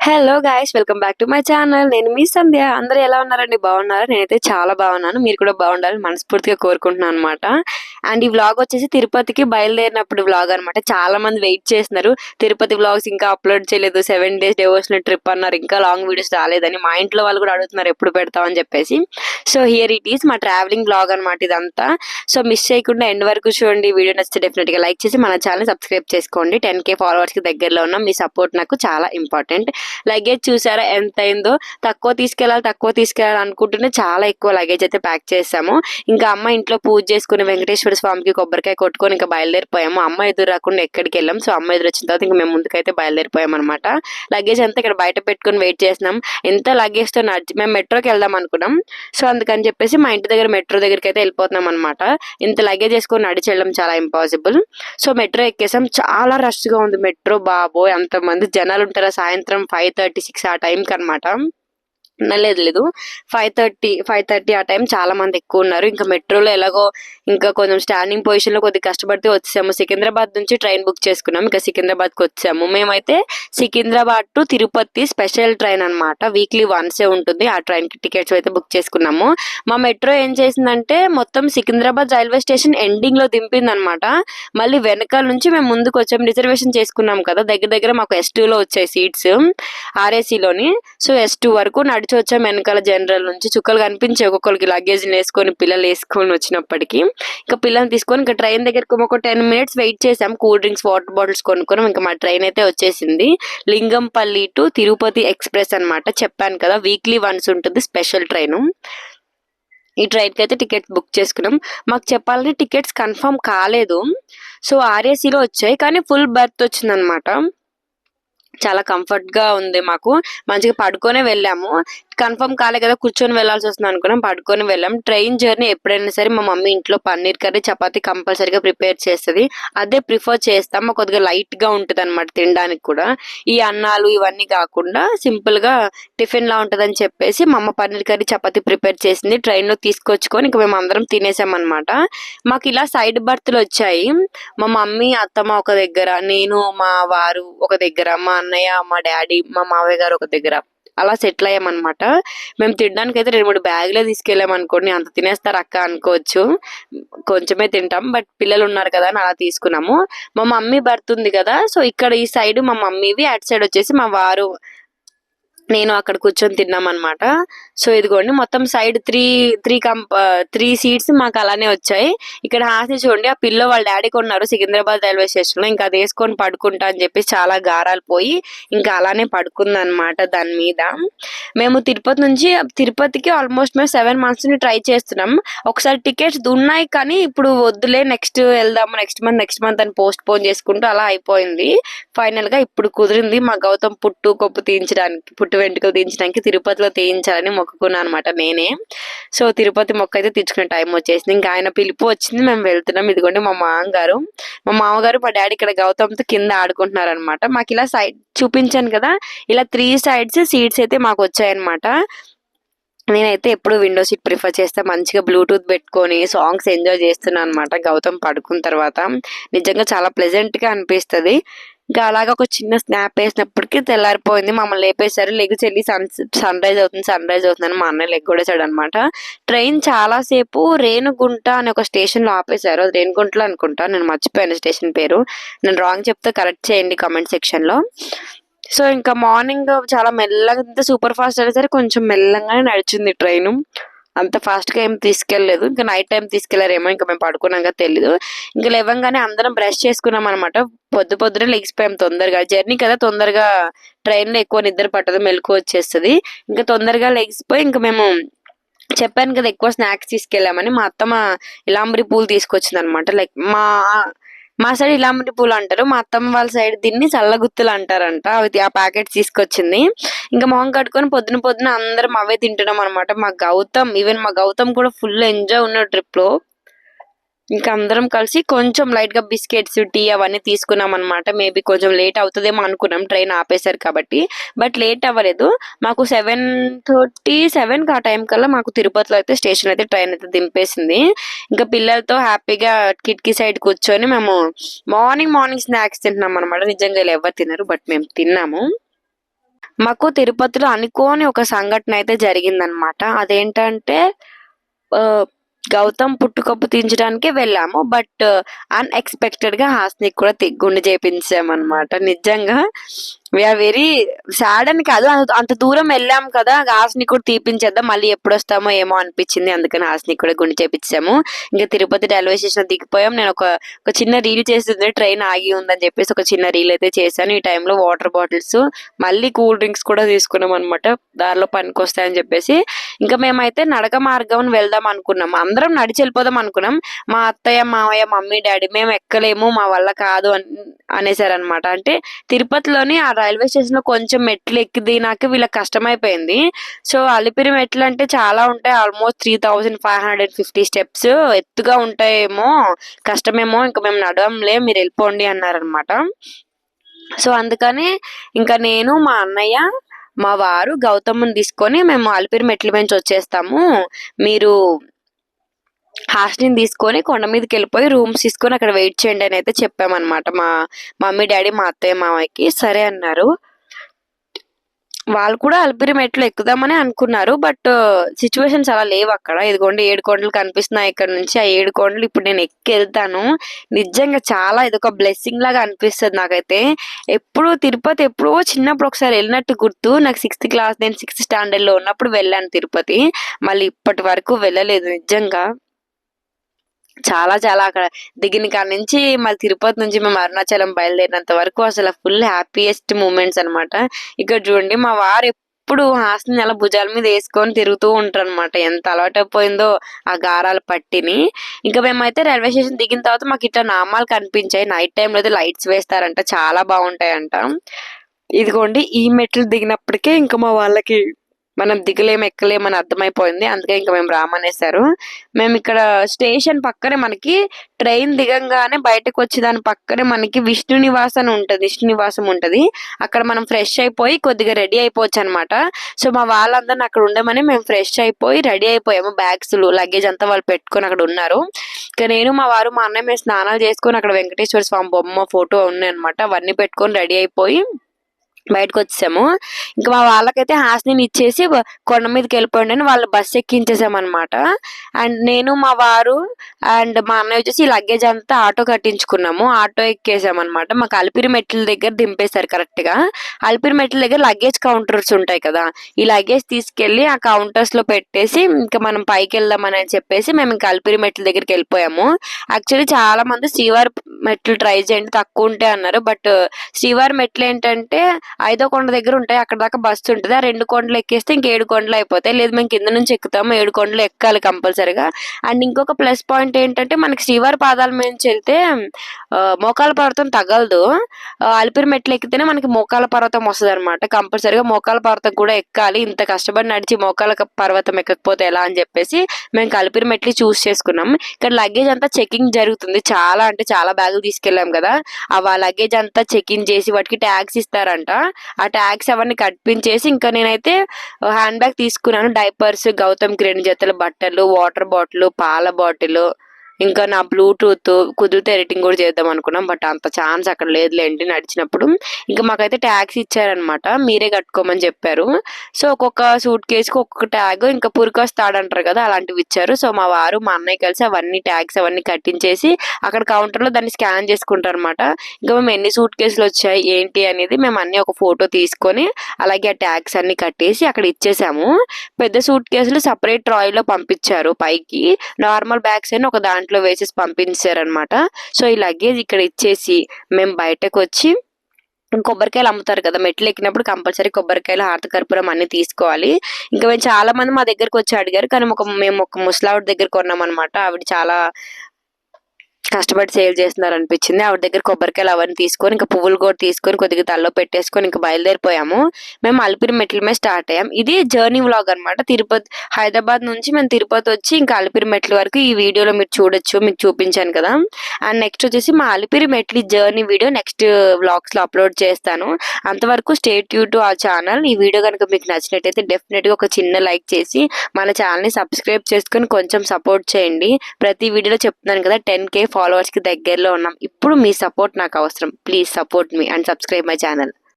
Hello guys welcome back to my channel నేను మీ సంధ్య. అందరూ ఎలా ఉన్నారండి? బాగున్నారా? నేనైతే చాలా బాగున్నాను. మీరు కూడా బాగుండాలని మనస్ఫూర్తిగా కోరుకుంటున్నాను అనమాట అండ్ ఈ వ్లాగ్ వచ్చేసి తిరుపతికి బయలుదేరినప్పుడు వ్లాగ్ అనమాట చాలా మంది వెయిట్ చేస్తున్నారు. తిరుపతి వ్లాగ్స్ ఇంకా అప్లోడ్ చేయలేదు. సెవెన్ డేస్ డివోషనల్ ట్రిప్ అన్నారు. ఇంకా లాంగ్ వీడియోస్ రాలేదని మా ఇంట్లో వాళ్ళు కూడా అడుగుతున్నారు ఎప్పుడు పెడతామని చెప్పేసి. సో హియర్ ఇట్ ఈస్ మా ట్రావెలింగ్ వ్లాగ్ అనమాట ఇదంతా. సో మిస్ చేయకుండా ఎండ్ వరకు చూడండి. వీడియో నచ్చితే డెఫినెట్గా లైక్ చేసి మన ఛానల్ సబ్స్క్రైబ్ చేసుకోండి. టెన్ కే ఫాలోవర్స్కి దగ్గరలో ఉన్న మీ సపోర్ట్ నాకు చాలా ఇంపార్టెంట్ లగేజ్ చూసారా? ఎంత అయిందో తక్కువ తీసుకెళ్ళాలి తక్కువ తీసుకెళ్ళాలి అనుకుంటూనే చాలా ఎక్కువ లగేజ్ అయితే ప్యాక్ చేసాము. ఇంకా అమ్మ ఇంట్లో పూజ చేసుకుని వెంకటేశ్వర స్వామికి కొబ్బరికాయ కొట్టుకొని ఇంకా బయలుదేరిపోయాము. అమ్మ ఎదురు రాకుండా ఎక్కడికి వెళ్ళాం. సో అమ్మ ఎదురు వచ్చిన తర్వాత ఇంకా మేము ముందుకైతే బయలుదేరిపోయాం అనమాట లగేజ్ అంతా ఇక్కడ బయట పెట్టుకొని వెయిట్ చేసినాం. ఎంత లగేజ్తో నడిచి మేము మెట్రోకి వెళ్దాం అనుకున్నాం. సో అందుకని చెప్పేసి మా ఇంటి దగ్గర మెట్రో దగ్గరికి అయితే వెళ్ళిపోతున్నాం అనమాట ఇంత లగేజ్ వేసుకొని నడిచి వెళ్ళడం చాలా ఇంపాసిబుల్ సో మెట్రో ఎక్కేసాం. చాలా రష్గా ఉంది. మెట్రో బాబోయ్! అంతమంది జనాలు ఉంటారా? సాయంత్రం ఫైవ్ ఫైవ్ థర్టీ సిక్స్ ఆ టైంకి అనమాట లేదు లేదు. ఫైవ్ థర్టీ ఫైవ్ థర్టీ ఆ టైం చాలా మంది ఎక్కువ ఉన్నారు. ఇంకా మెట్రోలో ఎలాగో ఇంకా కొంచెం స్టాండింగ్ పొజిషన్లో కొద్దిగా కష్టపడితే వచ్చాము సికింద్రాబాద్ నుంచి ట్రైన్ బుక్ చేసుకున్నాం. ఇంకా సికింద్రాబాద్కి వచ్చాము. మేమైతే Secunderabad to Tirupati special train అన్నమాట. వీక్లీ వన్సే ఉంటుంది. ఆ ట్రైన్కి టికెట్స్ అయితే బుక్ చేసుకున్నాము. మా మెట్రో ఏం చేసిందంటే మొత్తం సికింద్రాబాద్ రైల్వే స్టేషన్ ఎండింగ్లో దింపింది అనమాట మళ్ళీ వెనకాల నుంచి మేము ముందుకు వచ్చాము. రిజర్వేషన్ చేసుకున్నాం కదా. దగ్గర దగ్గర మాకు ఎస్లో వచ్చాయి సీట్స్లోని. సో ఎస్ టూ వరకు నడిచి వచ్చాం వెనకాల జనరల్ నుంచి చుక్కలు కనిపించే ఒక్కొక్కరికి లగేజ్ వేసుకొని పిల్లలు వేసుకొని వచ్చినప్పటికీ ఇంకా పిల్లల్ని తీసుకొని ఇంకా ట్రైన్ దగ్గరకు ఒక టెన్ మినిట్స్ వెయిట్ చేసాం కూల్ డ్రింక్స్ వాటర్ బాటిల్స్ కొనుక్కున్నాం. ఇంకా మా ట్రైన్ అయితే వచ్చేసింది. లింగంపల్లి టు తిరుపతి ఎక్స్ప్రెస్ అన్నమాట. చెప్పాను కదా వీక్లీ వన్స్ ఉంటుంది స్పెషల్ ట్రైన్ ఈ ట్రైన్కి అయితే టికెట్స్ బుక్ చేసుకున్నాం. మాకు చెప్పాలంటే టికెట్స్ కన్ఫర్మ్ కాలేదు. సో ఆర్ఏసీలో వచ్చాయి. కానీ ఫుల్ బర్త్ వచ్చిందనమాట చాలా కంఫర్ట్గా ఉంది మాకు. మంచిగా పడుకొనే వెళ్ళాము. కన్ఫర్మ్ కాలే కదా కూర్చొని వెళ్ళాల్సి వస్తుంది అనుకున్నాం. పడుకొని వెళ్ళాం. ట్రైన్ జర్నీ ఎప్పుడైనా సరే మా మమ్మీ ఇంట్లో పన్నీర్ కర్రీ చపాతీ కంపల్సరీగా ప్రిపేర్ చేస్తుంది. అదే ప్రిఫర్ చేస్తాం. మాకు కొద్దిగా లైట్గా ఉంటుంది అనమాట తినడానికి కూడా. ఈ అన్నాలు ఇవన్నీ కాకుండా సింపుల్గా టిఫిన్ లా ఉంటదని చెప్పేసి మా అమ్మ పన్నీర్ కర్రీ చపాతీ ప్రిపేర్ చేసింది. ట్రైన్లో తీసుకొచ్చుకొని ఇంకా మేము అందరం తినేసాం అనమాట మాకు ఇలా సైడ్ బర్త్లు వచ్చాయి. మా మమ్మీ అత్తమ్మ ఒక దగ్గర నేను మా వారు ఒక దగ్గర మా అన్నయ్య మా డాడీ మా మావయ్య గారు ఒక దగ్గర. అలా సెటిల్ అయ్యామన్నమాట. మేము తినడానికి అయితే రెండు మూడు బ్యాగులే తీసుకెళ్ళాం అనుకోండి. అంత తినేస్తారు అక్క అనుకోవచ్చు. కొంచెమే తింటాం. బట్ పిల్లలు ఉన్నారు కదా అని అలా తీసుకున్నాము. మా మమ్మీ బర్త్ ఉంది కదా. సో ఇక్కడ ఈ సైడ్ మా మమ్మీవి అటు సైడ్ వచ్చేసి మా వారు నేను అక్కడ కూర్చొని తిన్నాం సో ఇదిగోండి మొత్తం సైడ్ త్రీ త్రీ కంప త్రీ సీట్స్ మాకు అలానే వచ్చాయి. ఇక్కడ హాసి చూడండి ఆ పిల్ల వాళ్ళ డాడీ కొన్నారు సికింద్రాబాద్ రైల్వే స్టేషన్లో ఇంకా అది వేసుకొని పడుకుంటా అని చెప్పి చాలా గారాలు పోయి ఇంకా అలానే పడుకుందనమాట దాని మీద. మేము తిరుపతి నుంచి తిరుపతికి ఆల్మోస్ట్ మేము సెవెన్ మంత్స్ని ట్రై చేస్తున్నాం. ఒకసారి టికెట్స్ ఉన్నాయి కానీ ఇప్పుడు వద్దులే నెక్స్ట్ వెళ్దాము నెక్స్ట్ మంత్ నెక్స్ట్ మంత్ అని పోస్ట్ పోన్ చేసుకుంటూ అలా అయిపోయింది. ఫైనల్గా ఇప్పుడు కుదిరింది మా గౌతమ్ పుట్టు కొప్పు తీయించడానికి పుట్టు వెంట్రుకలు తీయించడానికి తిరుపతిలో తీయించాలని మొక్కుకున్నాను అనమాట నేనే. సో తిరుపతి మొక్క అయితే తెచ్చుకునే టైం వచ్చేసింది. ఇంకా ఆయన పిలుపు వచ్చింది. మేము వెళ్తున్నాం. ఇదిగోండి మా మామగారు. మా మామగారు మా డాడీ ఇక్కడ గౌతమ్తో కింద ఆడుకుంటున్నారు అనమాట మాకు ఇలా సైడ్ చూపించాను కదా. ఇలా త్రీ సైడ్స్ సీట్స్ అయితే మాకు వచ్చాయన్నమాట. నేనైతే ఎప్పుడు విండో సీట్ ప్రిఫర్ చేస్తే. మంచిగా బ్లూటూత్ పెట్టుకొని సాంగ్స్ ఎంజాయ్ చేస్తున్నాను అనమాట గౌతమ్ పడుకున్న తర్వాత. నిజంగా చాలా ప్లెజెంట్గా అనిపిస్తుంది. ఇంకా అలాగా ఒక చిన్న స్నాప్ వేసినప్పటికీ తెల్లారిపోయింది. మమ్మల్ని లేపేశారు. లెగ్ చెల్లి సన్ సన్ రైజ్ అవుతుంది సన్ రైజ్ అవుతుందని మా అన్నయ్య లెగ్ కొడేశాడు అనమాట ట్రైన్ చాలాసేపు రేణుగుంట అనే ఒక స్టేషన్లో ఆపేశారు. అది రేణుగుంటలో అనుకుంటా. నేను మర్చిపోయాను స్టేషన్ పేరు. నేను రాంగ్ చెప్తే కరెక్ట్ చేయండి కామెంట్ సెక్షన్లో. సో ఇంకా మార్నింగ్ చాలా మెల్లగా సూపర్ ఫాస్ట్ అయినా సరే కొంచెం మెల్లగానే నడిచింది ట్రైన్. అంత ఫాస్ట్గా ఏం తీసుకెళ్ళలేదు. ఇంకా నైట్ టైం తీసుకెళ్ళారేమో ఇంకా మేము పడుకున్నాక తెలీదు. ఇంకా లేవంగానే అందరం బ్రష్ చేసుకున్నాం అనమాట పొద్దు పొద్దునే లెగిసిపోయాం తొందరగా. జర్నీ కదా తొందరగా ట్రైన్లో ఎక్కువ నిద్ర పట్టదు మెలకు వచ్చేస్తుంది. ఇంకా తొందరగా లెగిసిపోయి ఇంకా మేము చెప్పాను కదా ఎక్కువ స్నాక్స్ తీసుకెళ్ళామని మా అత్తమ్మ ఇలాంబరి పూలు తీసుకొచ్చింది అనమాట లైక్ మా మా సైడ్ ఇలాంటి పూలు అంటారు. మా అత్తమ్మ వాళ్ళ సైడ్ దీన్ని చల్లగుత్తులు అంటారంట. అవి ఆ ప్యాకెట్స్ తీసుకొచ్చింది. ఇంకా మొహం కట్టుకొని పొద్దున పొద్దున అందరం అవే తింటున్నాం అనమాట మా గౌతమ్ ఈవెన్ మా గౌతమ్ కూడా ఫుల్ ఎంజాయ్ ఉన్నాడు ట్రిప్లో ఇంకా అందరం కలిసి కొంచెం లైట్గా బిస్కెట్స్ టీ అవన్నీ తీసుకున్నాం అనమాట మేబీ కొంచెం లేట్ అవుతుందేమో అనుకున్నాం ట్రైన్ ఆపేశారు కాబట్టి. బట్ లేట్ అవ్వలేదు. మాకు సెవెన్ థర్టీ సెవెన్ ఆ టైం కల్లా మాకు తిరుపతిలో అయితే స్టేషన్ అయితే ట్రైన్ అయితే దింపేసింది. ఇంకా పిల్లలతో హ్యాపీగా కిటికీ సైడ్ కూర్చొని మేము మార్నింగ్ మార్నింగ్ స్నాక్స్ తింటున్నాం అనమాట నిజంగా ఎవరు తినరు బట్ మేము తిన్నాము. మాకు తిరుపతిలో అనుకోని ఒక సంఘటన అయితే జరిగిందనమాట అదేంటంటే గౌతమ్ పుట్టుకప్పు తీయించడానికే వెళ్ళాము బట్ uh, అన్ఎక్స్పెక్టెడ్గా హాస్ని కూడా తి- గుండె చేపించామన్నమాట. నిజంగా వీఆర్ వెరీ సాడ్ అని కాదు. అంత- అంత దూరం వెళ్ళాం కదా. హాస్ని కూడా తీపించేద్దాం. మళ్ళీ ఎప్పుడు వస్తామో ఏమో అనిపించింది. అందుకని హాస్ని కూడా గుండె చేపించాము. ఇంకా తిరుపతి రైల్వే స్టేషన్ దిగిపోయాం. నేను ఒక ఒక చిన్న రీల్ చేస్తుంది. ట్రైన్ ఆగి ఉందని చెప్పేసి ఒక చిన్న రీల్ అయితే చేశాను. ఈ టైంలో వాటర్ బాటిల్స్ మళ్ళీ కూల్ డ్రింక్స్ కూడా తీసుకున్నాం అనమాట దారిలో పనికి వస్తాయని చెప్పేసి. ఇంకా మేమైతే నడక మార్గం వెళ్దాం అనుకున్నాం. అందరం నడిచి వెళ్ళిపోదాం అనుకున్నాం. మా అత్తయ్య మావయ్య మమ్మీ డాడీ మేము ఎక్కలేము. మా వల్ల కాదు అని అనేసారనమాట అంటే తిరుపతిలోని ఆ రైల్వే స్టేషన్లో కొంచెం మెట్లు ఎక్కి దిగినాక వీళ్ళకి కష్టమైపోయింది. సో అలిపిరి మెట్లు అంటే చాలా ఉంటాయి. Almost three thousand five hundred fifty steps ఎత్తుగా ఉంటాయేమో. కష్టమేమో. ఇంకా మేము నడవంలే. మీరు వెళ్ళిపోండి అన్నారనమాట సో అందుకని ఇంకా నేను మా అన్నయ్య మా వారు గౌతమ్ని తీసుకొని మేము అలిపిరి మెట్ల నుంచి వచ్చేస్తాము. మీరు హాస్టల్ని తీసుకొని కొండ మీదకి వెళ్ళిపోయి రూమ్స్ తీసుకొని అక్కడ వెయిట్ చేయండి అని అయితే చెప్పామన్నమాట. మా మమ్మీ డాడీ మా అత్తయ్య మామయ్యకి సరే అన్నారు. వాళ్ళు కూడా అలిపిరి మెట్లు ఎక్కుదామని అనుకున్నారు బట్ సిచ్యువేషన్స్ అలా లేవు అక్కడ. ఇదిగోండి ఏడు కొండలు కనిపిస్తున్నాయి ఇక్కడ నుంచి. ఆ ఏడు కొండలు ఇప్పుడు నేను ఎక్కి వెళ్తాను నిజంగా చాలా ఇది ఒక బ్లెస్సింగ్ లాగా అనిపిస్తుంది నాకైతే. ఎప్పుడు తిరుపతి ఎప్పుడో చిన్నప్పుడు ఒకసారి వెళ్ళినట్టు గుర్తు. నాకు సిక్స్త్ క్లాస్ నేను సిక్స్త్ స్టాండర్డ్లో ఉన్నప్పుడు వెళ్ళాను తిరుపతి. మళ్ళీ ఇప్పటి వరకు వెళ్ళలేదు నిజంగా. చాలా చాలా అక్కడ దిగిన కాడ నుంచి మళ్ళీ తిరుపతి నుంచి మేము అరుణాచలం బయలుదేరినంత వరకు అసలు ఫుల్ హ్యాపీయెస్ట్ మూమెంట్స్ అన్నమాట. ఇక్కడ చూడండి మా వారు ఎప్పుడు హాస్ని అలా భుజాల మీద వేసుకొని తిరుగుతూ ఉంటారు అనమాట ఎంత అలవాటైపోయిందో ఆ గారాల పట్టిని. ఇంకా మేమైతే రైల్వే స్టేషన్ దిగిన తర్వాత మాకు ఇట్లా నామాలు కనిపించాయి. నైట్ టైంలో అయితే లైట్స్ వేస్తారంట చాలా బాగుంటాయంట. ఇదిగోండి ఈ మెట్లు దిగినప్పటికే ఇంకా మా వాళ్ళకి మనం దిగలేం ఎక్కలేం అని అర్థమైపోయింది. అందుకే ఇంకా మేము రామనేశారు. మేము ఇక్కడ స్టేషన్ పక్కనే మనకి ట్రైన్ దిగంగానే బయటకు వచ్చి దాని పక్కనే మనకి విష్ణు నివాస్ అని ఉంటుంది విష్ణు నివాసం ఉంటది. అక్కడ మనం ఫ్రెష్ అయిపోయి కొద్దిగా రెడీ అయిపోవచ్చు అనమాట సో మా వాళ్ళందరిని అక్కడ ఉండమని మేము ఫ్రెష్ అయిపోయి రెడీ అయిపోయాము. బ్యాగ్స్ లగేజ్ అంతా వాళ్ళు పెట్టుకొని అక్కడ ఉన్నారు. ఇంకా నేను మా వారు మా అన్నయ్య మేము స్నానాలు చేసుకొని అక్కడ వెంకటేశ్వర స్వామి బొమ్మ ఫోటో ఉన్నాయి అనమాట అవన్నీ పెట్టుకొని రెడీ అయిపోయి బయటకు వచ్చాము ఇంకా మా వాళ్ళకైతే హాస్ని ఇచ్చేసి కొండ మీదకి వెళ్ళిపోండి అని వాళ్ళు బస్ ఎక్కించేసామన్నమాట. అండ్ నేను మా వారు అండ్ మా అన్నయ్య వచ్చేసి ఈ లగేజ్ అంతా ఆటో కట్టించుకున్నాము. ఆటో ఎక్కేసామన్నమాట. మాకు అలిపిరి మెట్ల దగ్గర దింపేశారు కరెక్ట్గా. అలిపిరి మెట్ల దగ్గర లగేజ్ కౌంటర్స్ ఉంటాయి కదా. ఈ లగేజ్ తీసుకెళ్ళి ఆ కౌంటర్స్లో పెట్టేసి ఇంకా మనం పైకి వెళ్దామని చెప్పేసి మేము ఇంకా అలిపిరి మెట్ల దగ్గరికి వెళ్ళిపోయాము. యాక్చువల్లీ చాలా మంది శ్రీవారి మెట్లు ట్రై చేయండి తక్కువ ఉంటాయి అన్నారు. బట్ శ్రీవారి మెట్లు ఏంటంటే ఐదో కొండ దగ్గర ఉంటాయి. అక్కడ దాకా బస్సు ఉంటుంది. ఆ రెండు కొండలు ఎక్కేస్తే ఇంక ఏడు కొండలు అయిపోతాయి. లేదు మేము కింద నుంచి ఎక్కుతాము. ఏడు కొండలు ఎక్కాలి కంపల్సరిగా. అండ్ ఇంకొక ప్లస్ పాయింట్ ఏంటంటే మనకి శ్రీవారి పాదాల మీద నుంచి వెళ్తే మోకాల పర్వతం తగలదు. అలిపిరి మెట్లు ఎక్కితేనే మనకి మోకాల పర్వతం వస్తుంది అనమాట కంపల్సరిగా మోకాల పర్వతం కూడా ఎక్కాలి. ఇంత కష్టపడి నడిచి మోకాల పర్వతం ఎక్కకపోతే ఎలా అని చెప్పేసి మేము కలిపిరి మెట్లు చూస్ చేసుకున్నాం ఇక్కడ లగేజ్ అంతా చెకింగ్ జరుగుతుంది. చాలా అంటే చాలా బ్యాగ్ తీసుకెళ్ళాం కదా. ఆ లగేజ్ అంతా చెక్ ఇన్ చేసి వాటికి ట్యాక్స్ ఇస్తారంట. ఆ ట్యాక్స్ అవన్నీ కట్పించేసి ఇంకా నేనైతే హ్యాండ్ బ్యాగ్ తీసుకున్నాను. డైపర్స్ గౌతమ్ రెండు జతల బట్టలు వాటర్ బాటిల్ పాల బాటిల్ ఇంకా నా బ్లూటూత్ కుదిరితే ఎడిటింగ్ కూడా చేద్దాం అనుకున్నాం బట్ అంత ఛాన్స్ అక్కడ లేదులేండి నడిచినప్పుడు. ఇంకా మాకైతే ట్యాగ్స్ ఇచ్చారనమాట మీరే కట్టుకోమని చెప్పారు. సో ఒక్కొక్క సూట్ కేసుకి ఒక్కొక్క ట్యాగ్ ఇంకా పురికాస్ తాడంటారు కదా అలాంటివి ఇచ్చారు. సో మా వారు మా అన్నయ్య కలిసి అవన్నీ ట్యాగ్స్ అవన్నీ కట్టించేసి అక్కడ కౌంటర్లో దాన్ని స్కాన్ చేసుకుంటారు అనమాట ఇంకా మేము ఎన్ని సూట్ కేసులు వచ్చాయి ఏంటి అనేది మేము అన్ని ఒక ఫోటో తీసుకొని అలాగే ఆ ట్యాగ్స్ అన్ని కట్టేసి అక్కడ ఇచ్చేసాము. పెద్ద సూట్ కేసులు సపరేట్ ట్రాయ్లో పంపించారు పైకి. నార్మల్ బ్యాగ్స్ అని ఒక దాంట్లో వేసేసి పంపించారనమాట సో ఈ లగేజ్ ఇక్కడ ఇచ్చేసి మేము బయటకు వచ్చి కొబ్బరికాయలు అమ్ముతారు కదా మెట్లు ఎక్కినప్పుడు కంపల్సరీ కొబ్బరికాయలు హారత కర్పూరం అన్ని తీసుకోవాలి. ఇంకా మేము చాలా మంది మా దగ్గరకు వచ్చి అడిగారు కానీ ఒక మేము ఒక ముసలావిడ దగ్గర కొన్నాం అనమాట ఆవిడ చాలా కష్టపడి సేల్ చేస్తున్నారు అనిపించింది ఆవిడ దగ్గర కొబ్బరికాయలు అవన్నీ తీసుకొని ఇంకా పువ్వులు కూడా తీసుకొని కొద్దిగా తల్లో పెట్టేసుకొని ఇంకా బయలుదేరిపోయాము. మేము అలిపిరి మెట్ల మీద స్టార్ట్ అయ్యాం. ఇది జర్నీ వ్లాగ్ అన్నమాట. తిరుపతి హైదరాబాద్ నుంచి మేము తిరుపతి వచ్చి ఇంకా అలిపిరి మెట్ల వరకు ఈ వీడియోలో మీరు చూడొచ్చు మీకు చూపించాను కదా. అండ్ నెక్స్ట్ వచ్చేసి మా అలిపిరి మెట్ల జర్నీ వీడియో నెక్స్ట్ వ్లాగ్స్లో అప్లోడ్ చేస్తాను. అంతవరకు స్టేట్ యూ టు ఆ ఛానల్. ఈ వీడియో కనుక మీకు నచ్చినట్టయితే డెఫినెట్గా ఒక చిన్న లైక్ చేసి మన ఛానల్ని సబ్స్క్రైబ్ చేసుకొని కొంచెం సపోర్ట్ చేయండి. ప్రతి వీడియోలో చెప్తున్నాను కదా టెన్ కే ఫాలోవర్స్కి దగ్గరలో ఉన్నాం. ఇప్పుడు మీ సపోర్ట్ నాకు అవసరం. Please support me and subscribe my channel